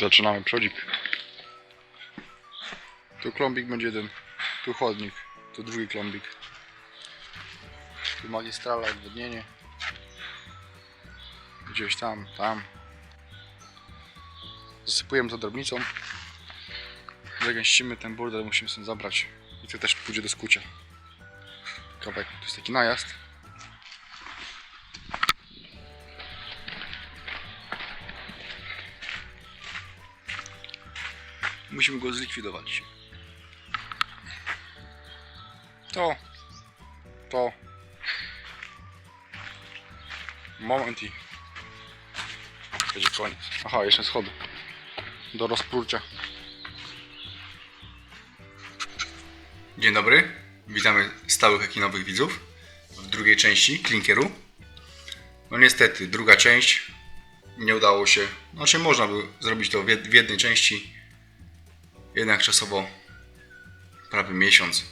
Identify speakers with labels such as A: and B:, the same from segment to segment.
A: Zaczynamy przodzik. Tu klombik będzie jeden, tu chodnik, tu drugi klombik. Tu magistrala, odwodnienie. Gdzieś tam, tam. Zasypujemy to drobnicą. Zagęścimy ten burdel, musimy sobie zabrać. I to też pójdzie do skucia. Kawałek, to jest taki najazd. Musimy go zlikwidować. To. To. Moment i będzie koniec. Aha, jeszcze schody. Do rozprucia. Dzień dobry. Witamy stałych ekinowych widzów w drugiej części klinkeru. No niestety, druga część nie udało się. Znaczy można by zrobić to w jednej części. Jednak czasowo prawie miesiąc.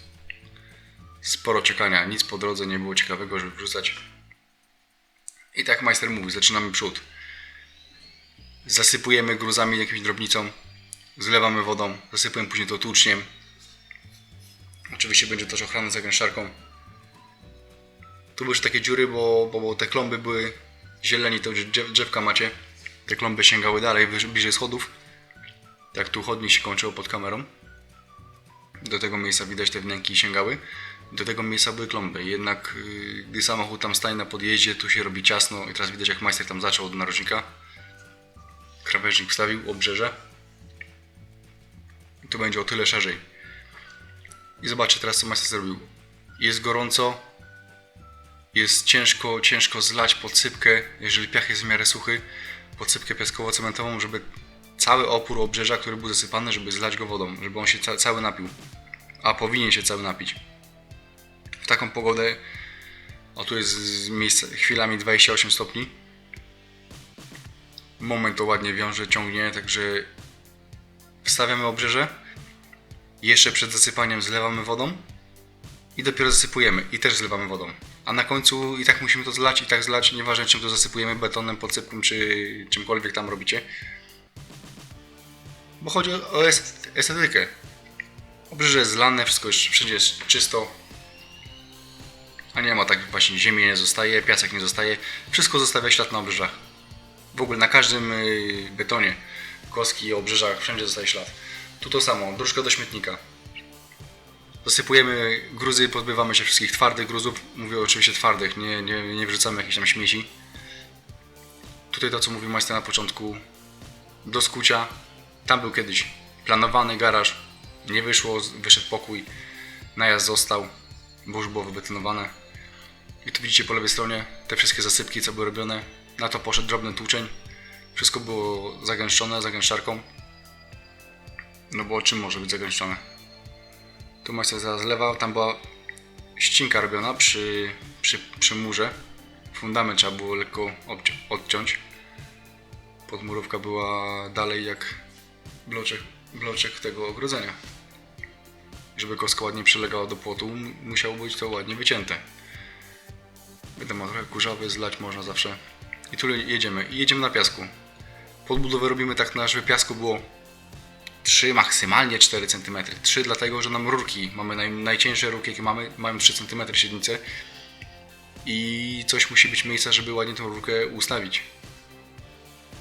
A: Sporo czekania, nic po drodze nie było ciekawego, żeby wrzucać. I tak majster mówi, zaczynamy przód. Zasypujemy gruzami jakimś drobnicą, zlewamy wodą, zasypujemy później to tłuczniem. Oczywiście będzie też ochrana zagęszczarką. Tu były takie dziury, bo, bo, bo te klomby były zieleni, to drzewka macie. Te klomby sięgały dalej, bliżej schodów. Tak tu chodnik się kończyło pod kamerą. Do tego miejsca widać te wnęki sięgały. Do tego miejsca były klomby. Jednak yy, gdy samochód tam stanie na podjeździe, tu się robi ciasno i teraz widać jak majster tam zaczął od narożnika. Krawężnik wstawił, obrzeże. Tu będzie o tyle szerzej. I zobaczcie teraz co majster zrobił. Jest gorąco. Jest ciężko, ciężko zlać podsypkę, jeżeli piach jest w miarę suchy, podsypkę piaskowo-cementową, żeby cały opór obrzeża, który był zasypany, żeby zlać go wodą, żeby on się ca- cały napił. A powinien się cały napić. W taką pogodę, o tu jest miejsce chwilami 28 stopni. Moment to ładnie wiąże, ciągnie, także wstawiamy obrzeże. Jeszcze przed zasypaniem zlewamy wodą i dopiero zasypujemy i też zlewamy wodą. A na końcu i tak musimy to zlać, i tak zlać, nieważne czym to zasypujemy, betonem, podsypką czy czymkolwiek tam robicie. Bo chodzi o o est- estetykę. Obrzeże jest zlane, wszystko już wszędzie jest czysto. A nie ma tak właśnie ziemi nie zostaje, piasek nie zostaje. Wszystko zostawia ślad na obrzeżach. W ogóle na każdym y, betonie, kostki, obrzeżach, wszędzie zostaje ślad. Tu to samo, dróżka do śmietnika. Zasypujemy gruzy, pozbywamy się wszystkich twardych gruzów. Mówię oczywiście twardych, nie, nie, nie wrzucamy jakichś tam śmieci. Tutaj to co mówił majster na początku, do skucia. Tam był kiedyś planowany garaż, nie wyszło, wyszedł pokój, najazd został, bo już było wybetonowane. I tu widzicie po lewej stronie te wszystkie zasypki, co były robione. Na to poszedł drobny tłuczeń. Wszystko było zagęszczone zagęszczarką. No bo czym może być zagęszczone? Tu majster zaraz lewał, tam była ścinka robiona przy, przy, przy murze. Fundament trzeba było lekko odciąć. Podmurówka była dalej jak bloczek, bloczek tego ogrodzenia. Żeby kostka ładnie przylegała do płotu, musiało być to ładnie wycięte. Wiadomo, trochę kurzawy, zlać można zawsze. I tu jedziemy. I jedziemy na piasku. Podbudowę robimy tak żeby piasku było 3, maksymalnie 4 cm. 3 dlatego, że nam rurki, mamy naj, najcieńsze rurki jakie mamy, mają 3 cm średnicę. I coś musi być miejsca, żeby ładnie tą rurkę ustawić.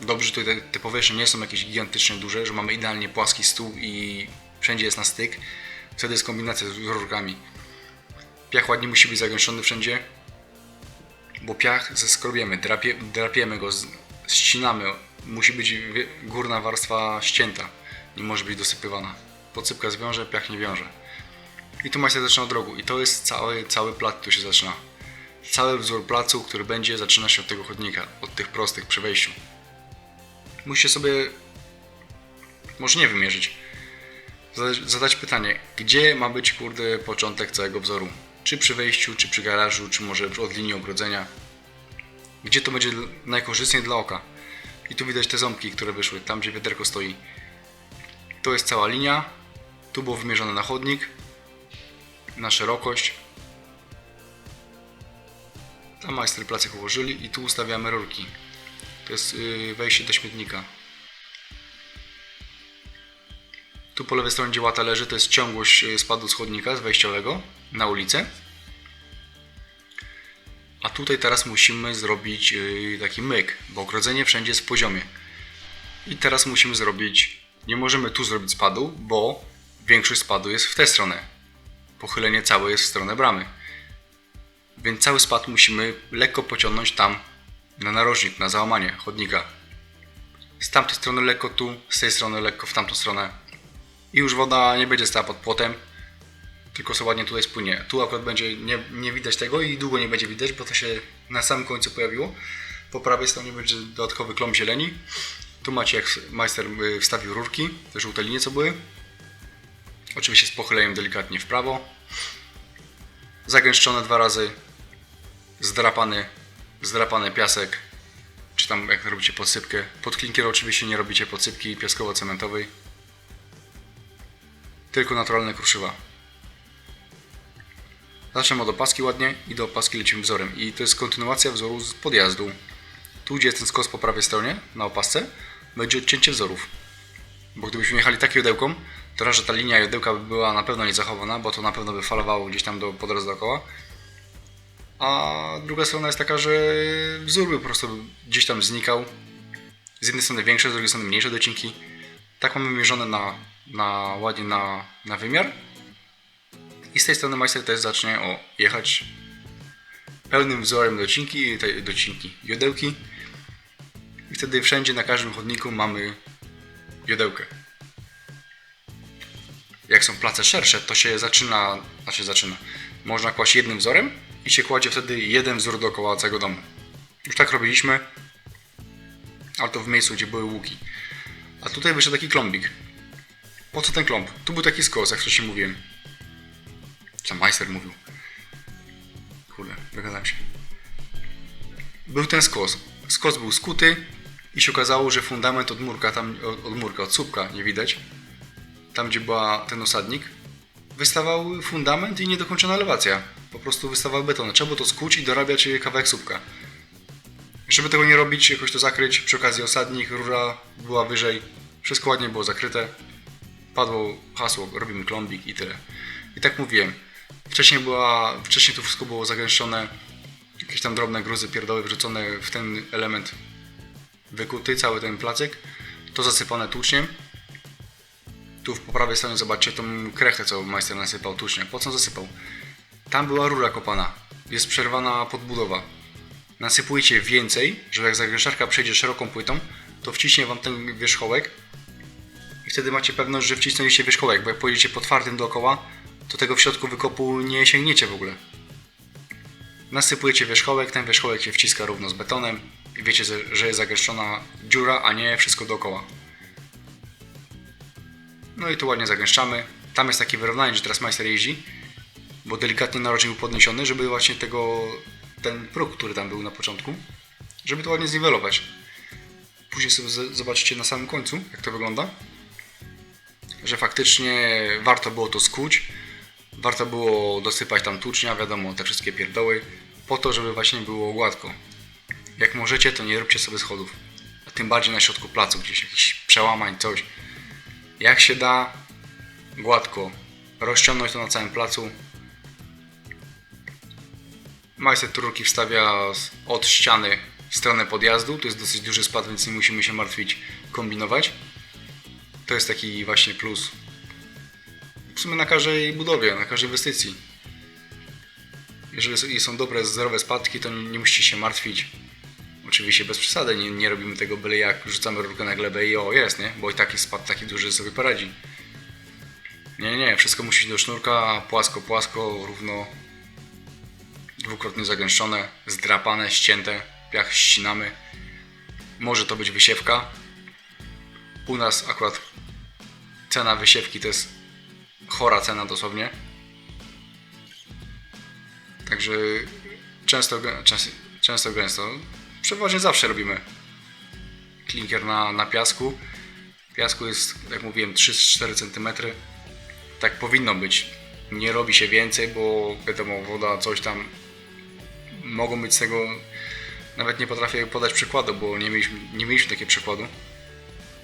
A: Dobrze, że tutaj te, te powierzchnie nie są jakieś gigantycznie duże, że mamy idealnie płaski stół i wszędzie jest na styk. Wtedy jest kombinacja z rurkami. Piach ładnie musi być zagęszczony wszędzie, bo piach zeskrobiemy, drapie, drapiemy go, ścinamy. Musi być górna warstwa ścięta, nie może być dosypywana. Podsypka zwiąże, piach nie wiąże. I tu majster zaczyna od rogu i to jest cały, cały plac tu się zaczyna. Cały wzór placu, który będzie, zaczyna się od tego chodnika, od tych prostych przy wejściu. Musicie sobie, może nie wymierzyć, zadać, pytanie, gdzie ma być kurde początek całego wzoru? Czy przy wejściu, czy przy garażu, czy może od linii ogrodzenia? Gdzie to będzie najkorzystniej dla oka? I tu widać te ząbki, które wyszły, tam gdzie wiaderko stoi. To jest cała linia. Tu było wymierzone na chodnik, na szerokość. Tam majster placek ułożyli i tu ustawiamy rurki. To jest yy, wejście do śmietnika. Tu po lewej stronie gdzie łata leży, to jest ciągłość y, spadu z chodnika, z wejściowego na ulicę. A tutaj teraz musimy zrobić y, taki myk, bo ogrodzenie wszędzie jest w poziomie. I teraz musimy zrobić, nie możemy tu zrobić spadu, bo większość spadu jest w tę stronę. Pochylenie całe jest w stronę bramy. Więc cały spad musimy lekko pociągnąć tam na narożnik, na załamanie chodnika. Z tamtej strony lekko tu, z tej strony lekko w tamtą stronę. I już woda nie będzie stała pod płotem, tylko sobie ładnie tutaj spłynie. Tu akurat będzie nie, nie widać tego i długo nie będzie widać, bo to się na samym końcu pojawiło. Po prawej stronie będzie dodatkowy klomp zieleni. Tu macie jak majster y, wstawił rurki, te żółte linie co były. Oczywiście z pochyleniem delikatnie w prawo. Zagęszczone dwa razy. Zdrapany, zdrapany piasek. Czy tam jak robicie podsypkę. Pod klinkier oczywiście nie robicie podsypki piaskowo-cementowej. Tylko naturalne kruszywa. Zaczynamy od opaski ładnie i do opaski lecimy wzorem. I to jest kontynuacja wzoru z podjazdu. Tu, gdzie jest ten skos po prawej stronie, na opasce, będzie odcięcie wzorów. Bo gdybyśmy jechali tak jodełką, to raz, że ta linia jodełka by była na pewno niezachowana, bo to na pewno by falowało gdzieś tam do, po drodze dookoła. A druga strona jest taka, że wzór by po prostu gdzieś tam znikał. Z jednej strony większe, z drugiej strony mniejsze docinki. Tak mamy mierzone na, na ładnie na, na wymiar. I z tej strony majster też zacznie o, jechać pełnym wzorem docinki, te, docinki, jodełki. I wtedy wszędzie na każdym chodniku mamy jodełkę. Jak są place szersze, to się zaczyna, znaczy zaczyna. Można kłaść jednym wzorem i się kładzie wtedy jeden wzór dookoła całego domu. Już tak robiliśmy, ale to w miejscu, gdzie były łuki. A tutaj wyszedł taki klombik. Po co ten klomb? Tu był taki skos, jak wcześniej mówiłem. Co majster mówił. Kurde, wygadałem się. Był ten skos. Skos był skuty i się okazało, że fundament od murka, tam od, murka, od słupka nie widać. Tam gdzie była ten osadnik, wystawał fundament i niedokończona elewacja. Po prostu wystawał beton. Trzeba było to skuć i dorabiać kawałek słupka. Żeby tego nie robić, jakoś to zakryć, przy okazji osadnik, rura była wyżej, wszystko ładnie było zakryte. Padło hasło, robimy klombik i tyle. I tak mówiłem, wcześniej była, wcześniej to wszystko było zagęszczone, jakieś tam drobne gruzy pierdoły wrzucone w ten element wykuty, cały ten placek, to zasypane tłuczniem. Tu po prawej stronie zobaczcie tą krechę, co majster nasypał tłuczniem. Po co on zasypał? Tam była rura kopana, jest przerwana podbudowa. Nasypujcie więcej, żeby jak zagęszczarka przejdzie szeroką płytą, to wciśnie Wam ten wierzchołek i wtedy macie pewność, że wcisnęliście wierzchołek, bo jak pojedziecie po twardym dookoła, to tego w środku wykopu nie sięgniecie w ogóle. Nasypujecie wierzchołek, ten wierzchołek się wciska równo z betonem i wiecie, że- że jest zagęszczona dziura, a nie wszystko dookoła. No i tu ładnie zagęszczamy. Tam jest takie wyrównanie, że teraz majster jeździ, bo delikatnie narożnik był podniesiony, żeby właśnie tego, ten próg, który tam był na początku, żeby to ładnie zniwelować. Później sobie zobaczycie na samym końcu, jak to wygląda że faktycznie warto było to skuć, warto było dosypać tam tłucznia, wiadomo, te wszystkie pierdoły, po to, żeby właśnie było gładko. Jak możecie, to nie róbcie sobie schodów. A tym bardziej na środku placu, gdzieś jakiś przełamań, coś. Jak się da, gładko. Rozciągnąć to na całym placu. Majster turki wstawia od ściany w stronę podjazdu. Tu jest dosyć duży spad, więc nie musimy się martwić, kombinować. To jest taki właśnie plus. W sumie na każdej budowie, na każdej inwestycji. Jeżeli są dobre, zdrowe spadki, to nie, musicie się martwić. Oczywiście bez przesady, nie, nie robimy tego byle jak, rzucamy rurkę na glebę i o, jest, nie? Bo i tak jest spad taki duży, sobie poradzi. Nie, nie, wszystko musi do sznurka, płasko, płasko, równo. Dwukrotnie zagęszczone, zdrapane, ścięte, piach ścinamy. Może to być wysiewka, u nas akurat cena wysiewki to jest chora cena dosłownie. Także często, często, często gęsto, przeważnie zawsze robimy klinkier na, na piasku. Piasku jest, jak mówiłem, 3-4 cm. Tak powinno być. Nie robi się więcej, bo wiadomo, woda, coś tam. Mogą być z tego. Nawet nie potrafię podać przykładu, bo nie mieliśmy, nie mieliśmy takiego przykładu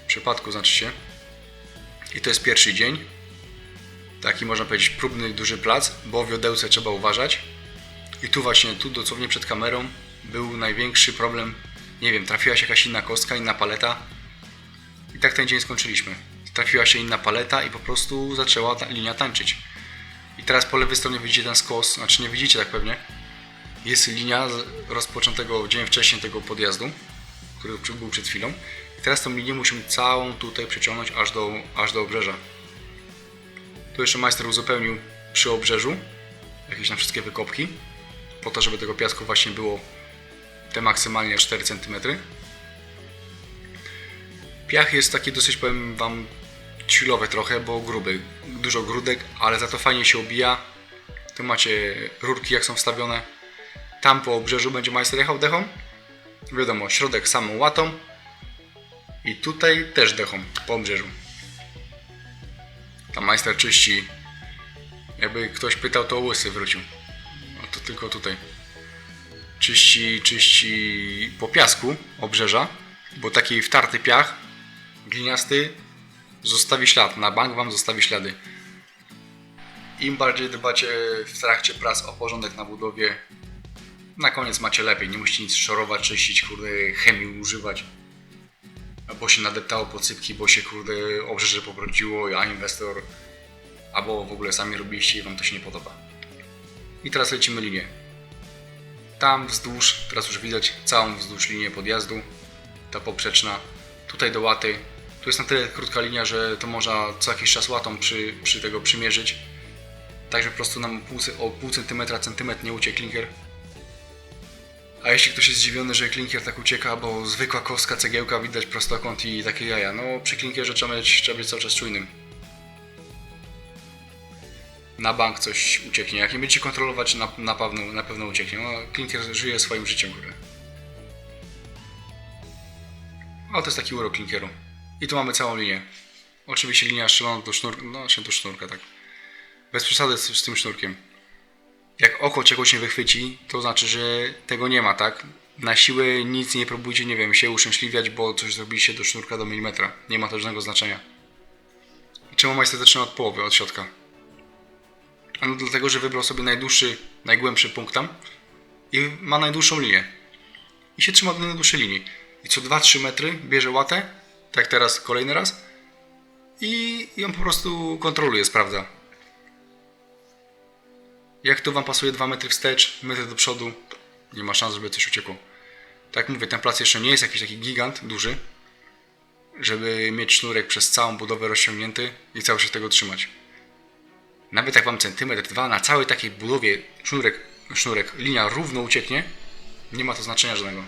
A: przypadku znaczy się. I to jest pierwszy dzień. Taki można powiedzieć próbny duży plac, bo w Jodełce trzeba uważać. I tu właśnie, tu dosłownie przed kamerą był największy problem. Nie wiem, trafiła się jakaś inna kostka, inna paleta. I tak ten dzień skończyliśmy. Trafiła się inna paleta i po prostu zaczęła ta linia tańczyć. I teraz po lewej stronie widzicie ten skos, znaczy nie widzicie tak pewnie. Jest linia rozpoczętego dzień wcześniej tego podjazdu, który był przed chwilą. Teraz tą linię musimy całą tutaj przeciągnąć aż do, aż do obrzeża. Tu jeszcze majster uzupełnił przy obrzeżu jakieś tam wszystkie wykopki, po to, żeby tego piasku właśnie było te maksymalnie 4 cm. Piach jest taki dosyć, powiem Wam, chillowy trochę, bo gruby. Dużo grudek, ale za to fajnie się obija. Tu macie rurki, jak są wstawione. Tam po obrzeżu będzie majster jechał dechą. Wiadomo, środek samą łatą. I tutaj też dechą po obrzeżu. Tam majster czyści. Jakby ktoś pytał, to łysy wrócił. No to tylko tutaj. Czyści, czyści po piasku obrzeża, bo taki wtarty piach, gliniasty, zostawi ślad. Na bank wam zostawi ślady. Im bardziej dbacie w trakcie prac o porządek na budowie, na koniec macie lepiej. Nie musicie nic szorować, czyścić, kurde, chemii używać. Bo się nadeptało pocypki, bo się kurde obrzeże pobrudziło, a inwestor albo w ogóle sami robiliście i wam to się nie podoba. I teraz lecimy linię. Tam wzdłuż, teraz już widać całą wzdłuż linię podjazdu, ta poprzeczna, tutaj do łaty. Tu jest na tyle krótka linia, że to można co jakiś czas łatą przy, przy tego przymierzyć. Tak, że po prostu nam pół, o pół centymetra, centymetr nie uciekł klinker. A jeśli ktoś jest zdziwiony, że klinkier tak ucieka, bo zwykła kostka, cegiełka, widać prostokąt i takie jaja. No przy klinkierze trzeba być, trzeba być cały czas czujnym. Na bank coś ucieknie. Jak nie będziecie kontrolować, na, na, pewno, na pewno ucieknie. No, klinkier żyje swoim życiem, kurde. Ale to jest taki urok klinkieru. I tu mamy całą linię. Oczywiście linia strzelona do sznurka, no się do sznurka, tak. Bez przesady z, z tym sznurkiem. Jak oko czegoś nie wychwyci, to znaczy, że tego nie ma, tak? Na siłę nic nie próbujcie, nie wiem, się uszczęśliwiać, bo coś zrobiliście do sznurka do milimetra. Nie ma to żadnego znaczenia. Czemu majster zaczyna od połowy, od środka? Ano dlatego, że wybrał sobie najdłuższy, najgłębszy punkt tam i ma najdłuższą linię. I się trzyma do najdłuższej linii. I co 2-3 metry bierze łatę, tak teraz kolejny raz i ją po prostu kontroluje, sprawdza. Jak tu Wam pasuje 2 metry wstecz, metr do przodu, nie ma szans, żeby coś uciekło. Tak mówię, ten plac jeszcze nie jest jakiś taki gigant, duży, żeby mieć sznurek przez całą budowę rozciągnięty i cały czas tego trzymać. Nawet jak Wam centymetr, dwa na całej takiej budowie sznurek, sznurek, linia równo ucieknie, nie ma to znaczenia żadnego.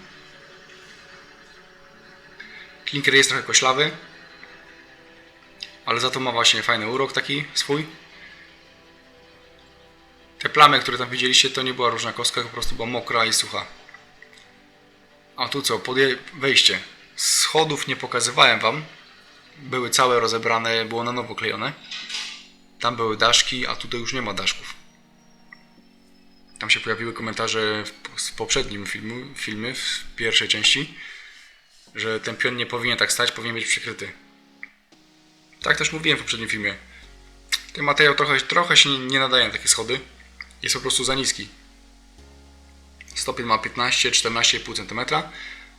A: Klinker jest trochę koślawy, ale za to ma właśnie fajny urok taki swój. Te plamy, które tam widzieliście, to nie była różna kostka, po prostu była mokra i sucha. A tu co, podje- wejście. Schodów nie pokazywałem Wam. Były całe rozebrane, było na nowo klejone. Tam były daszki, a tutaj już nie ma daszków. Tam się pojawiły komentarze w poprzednim filmu, filmie, w pierwszej części, że ten pion nie powinien tak stać, powinien być przykryty. Tak też mówiłem w poprzednim filmie. Ten materiał trochę, trochę się nie nadaje na takie schody. Jest po prostu za niski. Stopień ma 15-14,5 cm,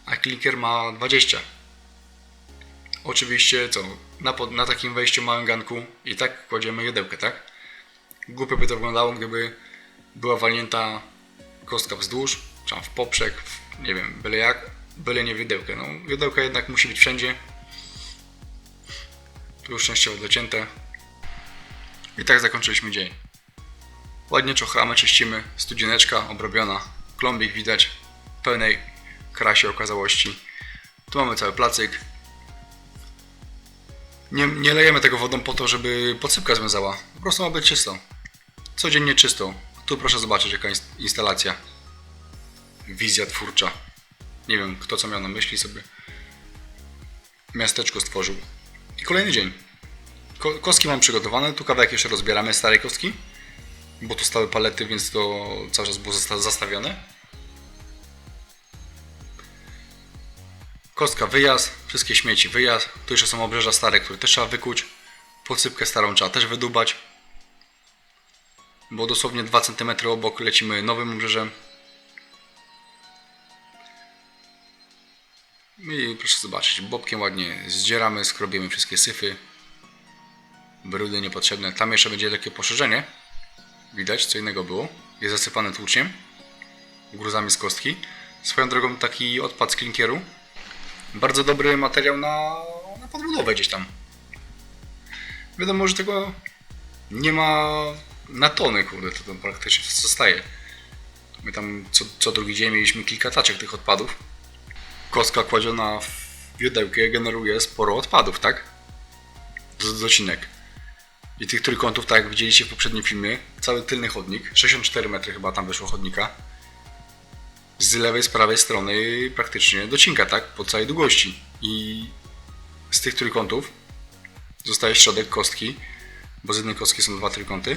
A: a klinker ma 20 Oczywiście co, na, na takim wejściu małym ganku i tak kładziemy jedełkę, tak? Głupio by to wyglądało, gdyby była walnięta kostka wzdłuż, czy w poprzek, w, nie wiem, byle jak, byle nie w jedełkę. No, jedełka jednak musi być wszędzie. Tu już szczęście odlecięte. I tak zakończyliśmy dzień. Ładnie czochramy, czyścimy, studzieneczka obrobiona, klombik widać w pełnej krasie okazałości. Tu mamy cały placyk, nie, nie lejemy tego wodą po to, żeby podsypka związała. Po prostu ma być czysto. Codziennie czysto. Tu proszę zobaczyć jaka instalacja. Wizja twórcza. Nie wiem kto co miał na myśli sobie. Miasteczko stworzył. I kolejny dzień. Ko kostki mam przygotowane. Tu kawałek jeszcze rozbieramy starej kostki. Bo tu stały palety, więc to cały czas było zasta- zastawione. Kostka wyjazd, wszystkie śmieci wyjazd. Tu jeszcze są obrzeża stare, które też trzeba wykuć. Podsypkę starą trzeba też wydubać. Bo dosłownie 2 cm obok lecimy nowym obrzeżem. I proszę zobaczyć, bobkiem ładnie zdzieramy, skrobiemy wszystkie syfy. Brudy niepotrzebne. Tam jeszcze będzie lekkie poszerzenie. Widać, co innego było. Jest zasypane tłuczniem. Gruzami z kostki. Swoją drogą taki odpad z klinkieru. Bardzo dobry materiał na, na podbudowę gdzieś tam. Wiadomo, że tego nie ma na tony, kurde, to tam praktycznie zostaje. My tam co, co drugi dzień mieliśmy kilka taczek tych odpadów. Kostka kładziona w wiedełkę generuje sporo odpadów, tak? Z docinek. I tych trójkątów, tak jak widzieliście w poprzednim filmie, cały tylny chodnik, 64 metry chyba tam wyszło chodnika. Z lewej, z prawej strony praktycznie docinka, tak? Po całej długości. I z tych trójkątów zostaje środek kostki, bo z jednej kostki są dwa trójkąty.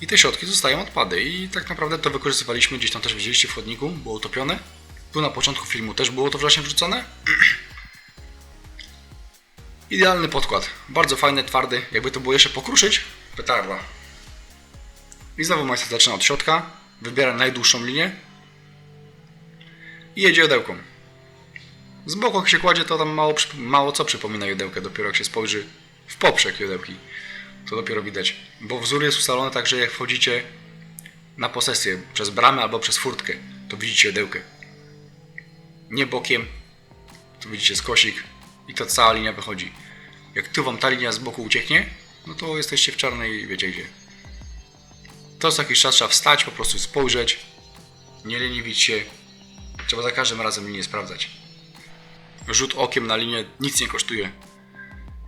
A: I te środki zostają odpady. I tak naprawdę to wykorzystywaliśmy gdzieś tam też widzieliście w chodniku, było utopione. Tu na początku filmu też było to właśnie wrzucone. Idealny podkład. Bardzo fajny, twardy. Jakby to było jeszcze pokruszyć, petarda. I znowu majster zaczyna od środka. Wybiera najdłuższą linię. I jedzie jodełką. Z boku jak się kładzie, to tam mało, mało co przypomina jodełkę. Dopiero jak się spojrzy w poprzek jodełki, to dopiero widać. Bo wzór jest ustalony tak, że jak wchodzicie na posesję przez bramę albo przez furtkę, to widzicie jodełkę. Nie bokiem, tu widzicie skosik i ta cała linia wychodzi. Jak tu wam ta linia z boku ucieknie, no to jesteście w czarnej wiecie gdzie. To co jakiś czas trzeba wstać, po prostu spojrzeć, nie leniwić się. Trzeba za każdym razem linię sprawdzać. Rzut okiem na linię nic nie kosztuje.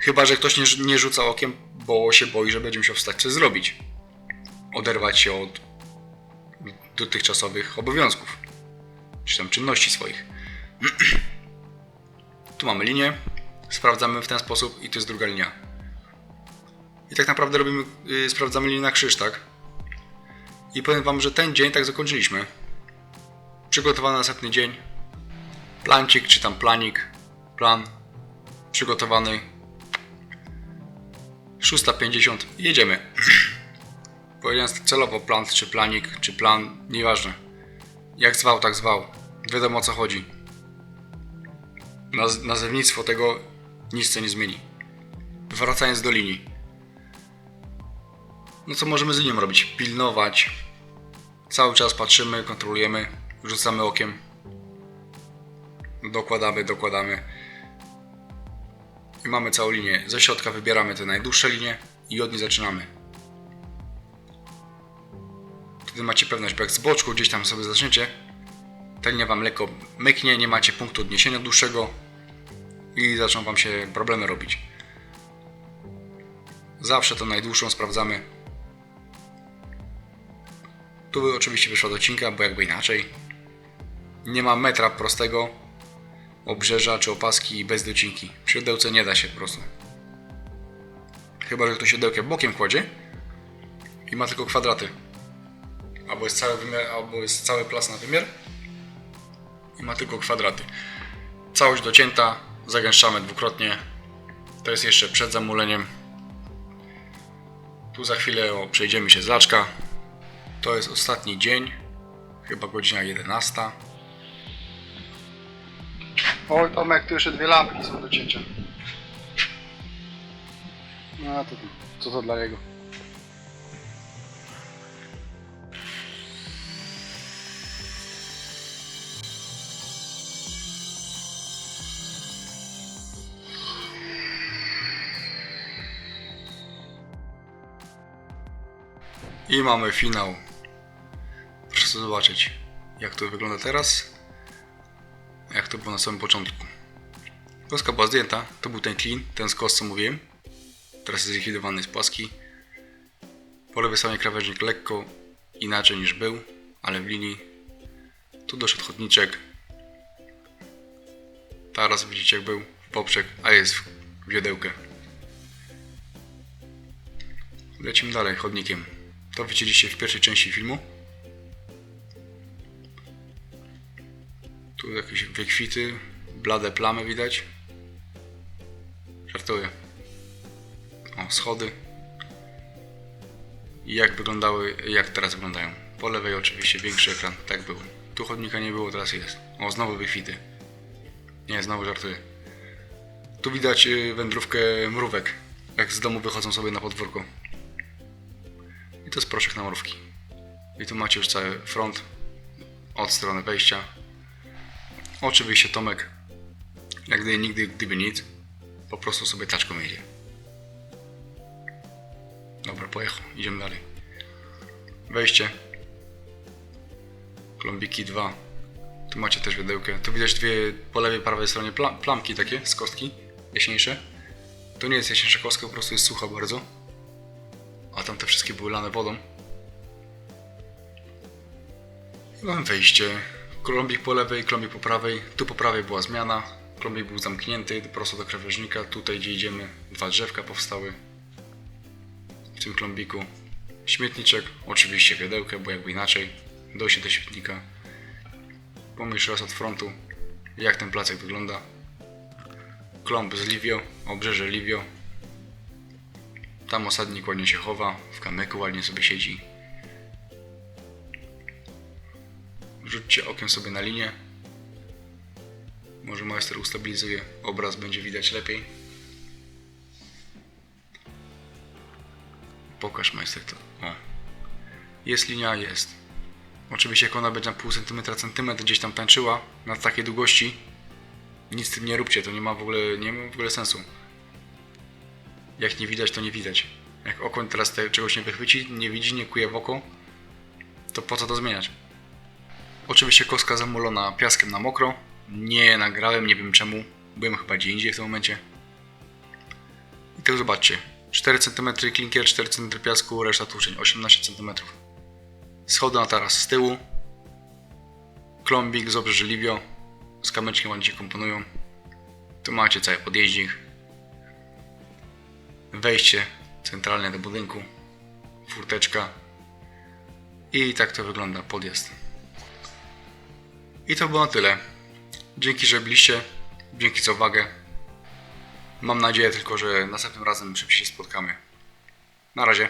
A: Chyba, że ktoś nie, nie rzuca okiem, bo się boi, że będzie musiał wstać coś zrobić. Oderwać się od dotychczasowych obowiązków. Czy tam czynności swoich. tu mamy linię. Sprawdzamy w ten sposób i to jest druga linia. I tak naprawdę robimy, yy, sprawdzamy linię na krzyż, tak? I powiem wam, że ten dzień tak zakończyliśmy. Przygotowany na następny dzień. Plancik, czy tam planik. Plan. Przygotowany. 6.50. Jedziemy. Powiedziałem celowo plan, czy planik, czy plan, nieważne. Jak zwał, tak zwał. Wiadomo o co chodzi. Naz nazewnictwo tego nic co nie zmieni. Wracając do linii. No co możemy z linią robić? Pilnować. Cały czas patrzymy, kontrolujemy, rzucamy okiem. Dokładamy, dokładamy. I mamy całą linię. Ze środka wybieramy te najdłuższe linie i od niej zaczynamy. Wtedy macie pewność, bo jak z boczku gdzieś tam sobie zaczniecie, ta linia wam lekko myknie, nie macie punktu odniesienia dłuższego i zaczną wam się problemy robić. Zawsze to najdłuższą sprawdzamy. Tu by oczywiście wyszła docinka, bo jakby inaczej. Nie ma metra prostego obrzeża czy opaski bez docinki. Przy siodełce nie da się po prostu. Chyba, że ktoś siodełkę bokiem kładzie i ma tylko kwadraty. Albo jest cały wymiar, albo jest cały plas na wymiar i ma tylko kwadraty. Całość docięta, zagęszczamy dwukrotnie. To jest jeszcze przed zamuleniem. Tu za chwilę o, przejdziemy się z laczka. To jest ostatni dzień, chyba godzina 11. Oj Tomek, tu jeszcze dwie lampki są do cięcia. No to co to dla niego? I mamy finał. Proszę zobaczyć, jak to wygląda teraz, jak to było na samym początku. Koska była zdjęta, to był ten clean, ten skos co mówiłem. Teraz jest zlikwidowany z płaski. Po lewej stronie krawężnik lekko inaczej niż był, ale w linii. Tu doszedł chodniczek. Teraz widzicie jak był w poprzek, a jest w wiodełkę. Lecimy dalej chodnikiem. To widzieliście w pierwszej części filmu. Tu jakieś wykwity, blade plamy widać. Żartuję. O, schody. I jak wyglądały, jak teraz wyglądają. Po lewej oczywiście większy ekran, tak był. Tu chodnika nie było, teraz jest. O, znowu wykwity. Nie, znowu żartuję. Tu widać y, wędrówkę mrówek, jak z domu wychodzą sobie na podwórko. I to jest proszek na mrówki. I tu macie już cały front od strony wejścia. Oczywiście Tomek, jak gdyby nigdy, gdyby nic, po prostu sobie taczką jedzie. Dobra, pojechał. Idziemy dalej. Wejście. Klombiki 2. Tu macie też wiedełkę. Tu widać dwie po lewej, prawej stronie pla- plamki takie z kostki jaśniejsze. To nie jest jaśniejsza kostka, po prostu jest sucha bardzo. A tam te wszystkie były lane wodą. Mam wejście. Klombik po lewej, klombik po prawej. Tu po prawej była zmiana. Klombik był zamknięty prosto do krawężnika. Tutaj gdzie idziemy, dwa drzewka powstały w tym klombiku. Śmietniczek, oczywiście wiedełkę, bo jakby inaczej. Dojście do śmietnika. Pomyśl raz od frontu, jak ten placek wygląda. Klomb z Livio, obrzeże Livio. Tam osadnik ładnie się chowa, w kamyku ładnie sobie siedzi. Rzućcie okiem sobie na linię. Może majster ustabilizuje, obraz będzie widać lepiej. Pokaż majster to. O. Jest linia, jest. Oczywiście jak ona będzie na pół centymetra, centymetr gdzieś tam tańczyła na takiej długości, nic z tym nie róbcie, to nie ma w ogóle, nie ma w ogóle sensu. Jak nie widać, to nie widać. Jak oko teraz te, czegoś nie wychwyci, nie widzi, nie kuje w oko, to po co to zmieniać? Oczywiście kostka zamulona piaskiem na mokro. Nie nagrałem, nie wiem czemu. Byłem chyba gdzie indziej w tym momencie. I tak zobaczcie. 4 cm klinkier, 4 cm piasku, reszta tłuczeń 18 cm. Schody na taras z tyłu. Klombik z. Z kamyczkiem ładnie się komponują. Tu macie cały podjeździk. Wejście centralne do budynku. Furteczka. I tak to wygląda podjazd. I to było na tyle. Dzięki, że byliście. Dzięki za uwagę. Mam nadzieję tylko, że następnym razem szybciej się spotkamy. Na razie.